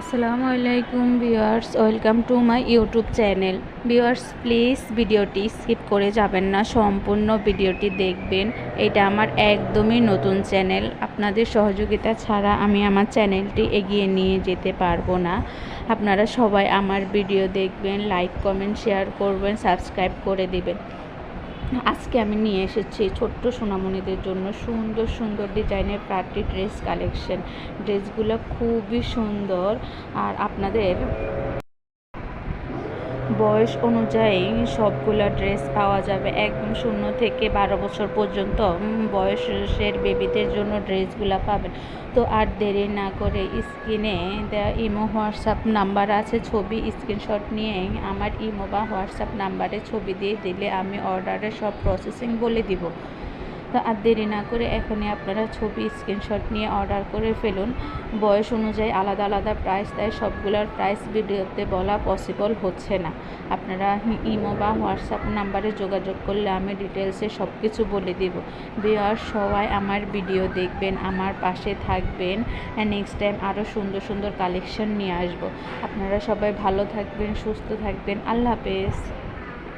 আসসালামু আলাইকুম viewers, welcome to my YouTube channel. Viewers, please ভিডিওটি স্কিপ করে যাবেন না, সম্পূর্ণ ভিডিওটি দেখবেন। এটা আমার একদমই নতুন চ্যানেল। আপনাদের সহযোগিতা ছাড়া আমি আমার চ্যানেলটি এগিয়ে নিয়ে যেতে পারব না। আপনারা সবাই আমার ভিডিও দেখবেন, লাইক, কমেন্ট, শেয়ার করবেন, সাবস্ক্রাইব করে দিবেন। আজকে আমি নিয়ে এসেছি ছোট্ট সোনামণিদের জন্য সুন্দর সুন্দর ডিজাইনের পার্টি ড্রেস কালেকশন। ড্রেসগুলো খুবই সুন্দর। আর আপনাদের বয়স অনুযায়ী সবগুলো ড্রেস পাওয়া যাবে। একদম শূন্য থেকে বারো বছর পর্যন্ত বয়সের বেবিদের জন্য ড্রেসগুলো পাবেন। তো আর দেরি না করে স্ক্রিনে দেওয়া ইমো, হোয়াটসঅ্যাপ নাম্বার আছে, ছবি স্ক্রিনশট নিয়ে আমার ইমো বা হোয়াটসঅ্যাপ নাম্বারে ছবি দিয়ে দিলে আমি অর্ডারের সব প্রসেসিং বলে দিব। তো আর দেরি না করে এখনই আপনারা ছবি স্ক্রিনশট নিয়ে অর্ডার করে ফেলুন। বয়স অনুযায়ী আলাদা আলাদা প্রাইস তাই সবগুলোর প্রাইস ভিডিওতে বলা পসিবল হচ্ছে না। আপনারা ইমো বা হোয়াটসঅ্যাপ নাম্বারে যোগাযোগ করলে আমি ডিটেলসে সব কিছু বলে দিব। বিয়ার সবাই আমার ভিডিও দেখবেন, আমার পাশে থাকবেন নেক্সট টাইম আরও সুন্দর সুন্দর কালেকশন নিয়ে আসব। আপনারা সবাই ভালো থাকবেন, সুস্থ থাকবেন। আল্লাহ হাফেজ।